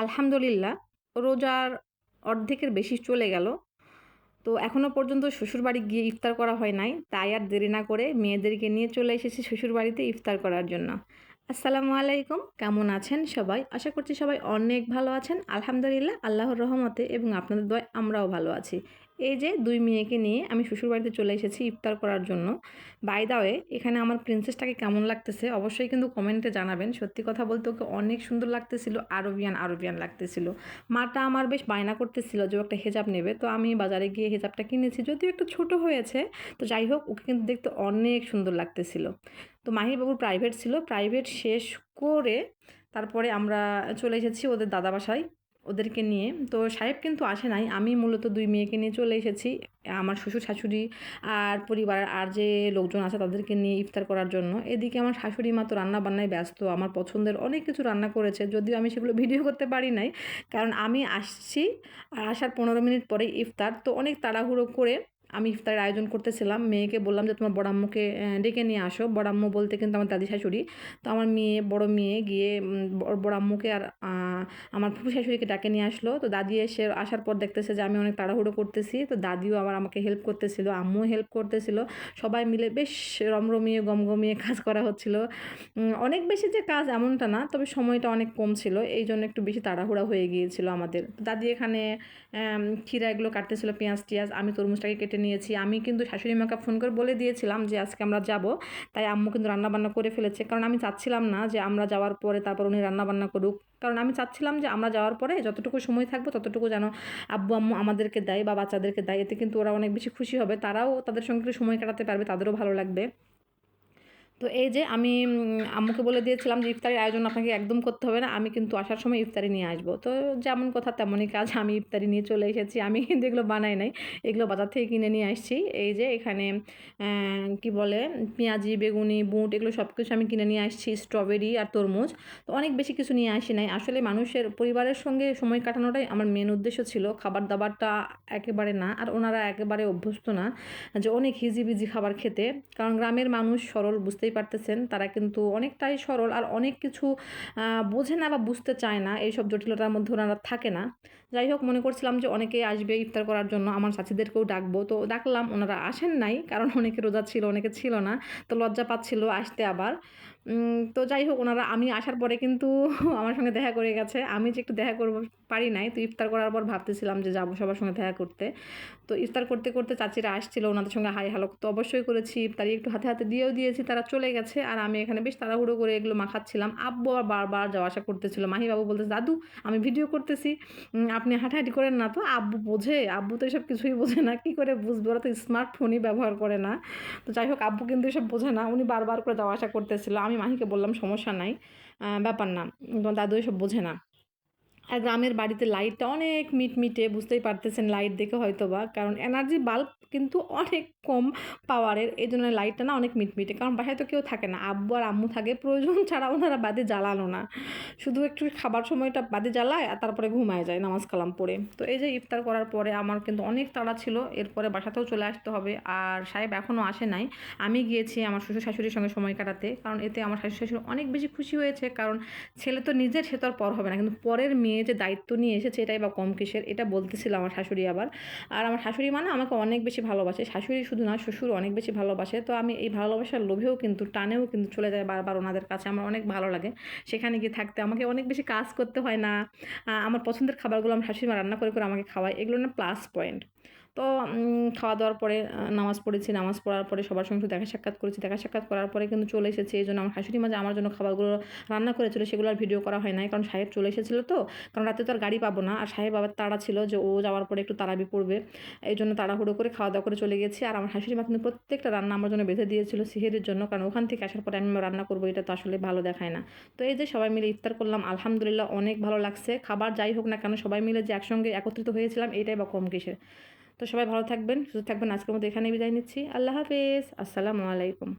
আলহামদুলিল্লাহ, রোজার অর্ধেকের বেশি চলে গেল। তো এখনও পর্যন্ত শ্বশুরবাড়ি গিয়ে ইফতার করা হয় নাই। তাই আর দেরি না করে মেয়েদেরকে নিয়ে চলে এসেছি শ্বশুরবাড়িতে ইফতার করার জন্য। আসসালামু আলাইকুম। কেমন আছেন সবাই? আশা করছি সবাই অনেক ভালো আছেন। আলহামদুলিল্লাহ, আল্লাহর রহমতে এবং আপনাদের দয় আমরাও ভালো আছি। এই যে দুই মেয়েকে নিয়ে আমি শ্বশুরবাড়িতে চলে এসেছি ইফতার করার জন্য। বাই দা এখানে আমার প্রিন্সেসটাকে কেমন লাগতেছে অবশ্যই কিন্তু কমেন্টে জানাবেন। সত্যি কথা বলতে ওকে অনেক সুন্দর লাগতেছিল, আরবিয়ান আরবিয়ান লাগতেছিল। মাটা আমার বেশ বায়না করতেছিল যে একটা হেজাব নেবে। তো আমি বাজারে গিয়ে হেজাবটা কিনেছি, যদিও একটু ছোট হয়েছে। তো যাই হোক, ওকে কিন্তু দেখতে অনেক সুন্দর লাগতেছিল। তো মাহিবাবুর প্রাইভেট ছিল। প্রাইভেট শেষ করে তারপরে আমরা চলে এসেছি ওদের দাদা বাসায়, ওদেরকে নিয়ে। তো সাহেব কিন্তু আসে নাই। আমি মূলত দুই মেয়েকে নিয়ে চলে এসেছি। আমার শ্বশুর শাশুড়ি আর পরিবারের আর যে লোকজন আছে তাদেরকে নিয়ে ইফতার করার জন্য। এদিকে আমার শাশুড়ি মা তো রান্না বান্নায় ব্যস্ত। আমার পছন্দের অনেক কিছু রান্না করেছে। যদিও আমি সেগুলো ভিডিও করতে পারি নাই। কারণ আমি আসছি আর আসার পনেরো মিনিট পরে ইফতার। তো অনেক তাড়াহুড়ো করে আমি ইফতারের আয়োজন করতেছিলাম, মেয়েকে বললাম যে তোমার বড়াম্মুকে ডেকে নিয়ে আসো। বড়াম্মু বলতে কিন্তু আমার দাদি শাশুড়ি। তো আমার মেয়ে, বড় মেয়ে গিয়ে বড়াম্মুকে আর আমার ফুফু শাশুড়িকে ডাকে নিয়ে আসলো। তো দাদি এসে আসার পর দেখতেছে যে আমি অনেক তাড়াহুড়ো করতেছি। তো দাদিও আবার আমাকে হেল্প করতেছিল, আম্মুও হেল্প করতেছিল। সবাই মিলে বেশ রমরমিয়ে, গমগমিয়ে কাজ করা হচ্ছিল। অনেক বেশি যে কাজ এমনটা না, তবে সময়টা অনেক কম ছিল। এই জন্য একটু বেশি তাড়াহুড়া হয়ে গিয়েছিল আমাদের। দাদি এখানে ক্ষীরা এগুলো কাটতেছিল, পেঁয়াজ টিয়াজ, আমি তরমুজটাকে কেটে নিয়েছি। আমি কিন্তু শাশুড়ি মাকে ফোন করে বলে দিয়েছিলাম যে, আজকে আমরা যাব। তাই আম্মু কিন্তু রান্নাবান্না করে ফেলেছে। কারণ আমি চাচ্ছিলাম না যে, আমরা যাওয়ার পরে তারপর উনি রান্নাবান্না করুক। কারণ আমি চাচ্ছিলাম যে, আমরা যাওয়ার পরে যতটুকু সময় থাকব, ততটুকু যেন আব্বু, আম্মু আমাদেরকে দেয় বা বাচ্চাদেরকে দেয়। এতে কিন্তু ওরা অনেক বেশি খুশি হবে। তারাও তাদের সঙ্গে সময় কাটাতে পারবে, তাদেরও ভালো লাগবে। তো এই যে আমি আম্মুকে বলে দিয়েছিলাম যে ইফতারির আয়োজন আপনাকে একদম করতে হবে না, আমি কিন্তু আসার সময় ইফতারি নিয়ে আসব। তো যেমন কথা তেমনই কাজ, আমি ইফতারি নিয়ে চলে এসেছি। আমি কিন্তু এগুলো বানাই নাই, এগুলো বাজার থেকে কিনে নিয়ে আসছি। এই যে এখানে কি বলে, পেঁয়াজি, বেগুনি, বুট, এগুলো সব কিছু আমি কিনে নিয়ে আসছি, স্ট্রবেরি আর তরমুজ। তো অনেক বেশি কিছু নিয়ে আসি নাই। আসলে মানুষের, পরিবারের সঙ্গে সময় কাটানোটাই আমার মেন উদ্দেশ্য ছিল। খাবার দাবারটা একেবারে না, আর ওনারা একেবারে অভ্যস্ত না যে অনেক হিজিবিজি খাবার খেতে। কারণ গ্রামের মানুষ সরল বুঝতে বুঝতেই পারতেছেন, তারা কিন্তু অনেকটাই সরল আর অনেক কিছু বোঝে না বা বুঝতে চায় না, এইসব জটিলতার মধ্যে ওনারা থাকে না। যাই হোক, মনে করছিলাম যে অনেকে আসবে ইফতার করার জন্য, আমার সাথীদেরকেও ডাকবো। তো ডাকলাম, ওনারা আসেন নাই, কারণ অনেকে রোজা ছিল, অনেকে ছিল না। তো লজ্জা পাচ্ছিল আসতে আবার। তো যাই হোক, ওনারা, আমি আসার পরে কিন্তু আমার সঙ্গে দেখা করে গেছে। আমি যে একটু দেখা করব পারি নাই, তো ইফতার করার পর ভাবতেছিলাম যে যাব সবার সঙ্গে দেখা করতে। তো ইফতার করতে করতে চাচিরা আসছিল ওনাদের সঙ্গে হাই হালক তো অবশ্যই করেছি। ইফতারি একটু হাতে হাতে দিয়েও দিয়েছি, তারা চলে গেছে। আর আমি এখানে বেশ তাড়াহুড়ো করে এগুলো মাখাচ্ছিলাম। আব্বু আর বারবার যাওয়া আসা করতেছিল। মাহিবাবু বলতেছে, দাদু, আমি ভিডিও করতেছি। আপনি হাঁটাহাঁটি করেন না তো? আব্বু বোঝে, আব্বু তো এসব কিছুই বোঝে না। কী করে বুঝবে? ওরা তো স্মার্টফোনই ব্যবহার করে না। তো যাই হোক, আব্বু কিন্তু এসব বোঝে না। উনি বারবার করে যাওয়া আসা করতেছিল। আমি মাহিকে বললাম সমস্যা নাই। ব্যাপার না। দাদু এসব বোঝে না। আর গ্রামের বাড়িতে লাইটটা অনেক মিটমিটে, বুঝতেই পারতেছেন লাইট দেখে হয়তো বা কারণ এনার্জি বাল্ব কিন্তু অনেক কম পাওয়ারের, এই জন্য লাইটটা না অনেক মিটমিটে, কারণ বাসায় তো কেউ থাকে না, আব্বু আর আম্মু থাকে, প্রয়োজন ছাড়া ওনারা বাদে জ্বালানো না। শুধু একটু খাবার সময়টা বাদে জ্বালায় আর তারপরে ঘুমায় যায় নামাজ কালাম পড়ে। তো এই যে ইফতার করার পরে আমার কিন্তু অনেক তাড়া ছিল, এরপরে বাসাতেও চলে আসতে হবে, আর সাহেব এখনও আসে নাই। আমি গিয়েছি আমার শ্বশুর শাশুড়ির সঙ্গে সময় কাটাতে, কারণ এতে আমার শাশুড়ি শাশুড়ি অনেক বেশি খুশি হয়েছে, কারণ ছেলে তো নিজের, সে তো আর পর হবে না, কিন্তু পরের মেয়ে মেয়ে যে দায়িত্ব নিয়ে এসেছে এটাই বা কম কিসের, এটা বলতেছিল আমার শাশুড়ি আবার। আর আমার শাশুড়ি মানে আমাকে অনেক বেশি ভালোবাসে। শাশুড়ি শুধু না, শ্বশুর অনেক বেশি ভালোবাসে। তো আমি এই ভালোবাসার লোভেও কিন্তু, টানেও কিন্তু চলে যায় বারবার ওনাদের কাছে। আমার অনেক ভালো লাগে সেখানে গিয়ে থাকতে। আমাকে অনেক বেশি কাজ করতে হয় না। আমার পছন্দের খাবারগুলো আমার শাশুড়ি মা রান্না করে করে আমাকে খাওয়ায়। এগুলো না প্লাস পয়েন্ট তো খাওয়া দাওয়ার পরে নামাজ পড়েছি। নামাজ পড়ার পরে সবার সঙ্গে দেখা সাক্ষাৎ করেছি। দেখা সাক্ষাৎ করার পরে কিন্তু চলে এসেছে। এই জন্য আমার শাশুড়ি মাঝে আমার জন্য খাবারগুলো রান্না করেছিল। সেগুলো আর ভিডিও করা হয় নাই। কারণ সাহেব চলে এসেছিল তো। কারণ রাতে তো আর গাড়ি পাবো না। আর সাহেব আবার তাড়া ছিল যে ও যাওয়ার পরে একটু তাড়াবি পড়বে এই জন্য তাড়াহুড়ো করে খাওয়া দাওয়া করে চলে গেছি। আর আমার শাশুড়ি মা কিন্তু প্রত্যেকটা রান্না আমার জন্য বেঁধে দিয়েছিল সিহেরের জন্য। কারণ ওখান থেকে আসার পরে আমি রান্না করব, এটা তো আসলে ভালো দেখায় না। তো এই যে সবাই মিলে ইফতার করলাম। আলহামদুলিল্লাহ অনেক ভালো লাগছে। খাবার যাই হোক না কেন সবাই মিলে যে একসঙ্গে একত্রিত হয়েছিলাম, এটাই বা কম কিসের। তো সবাই ভালো থাকবেন, সুস্থ থাকবেন। আজকের মতো এখানে বিদায় নিচ্ছি। আল্লাহ হাফেজ। আসসালামু আলাইকুম।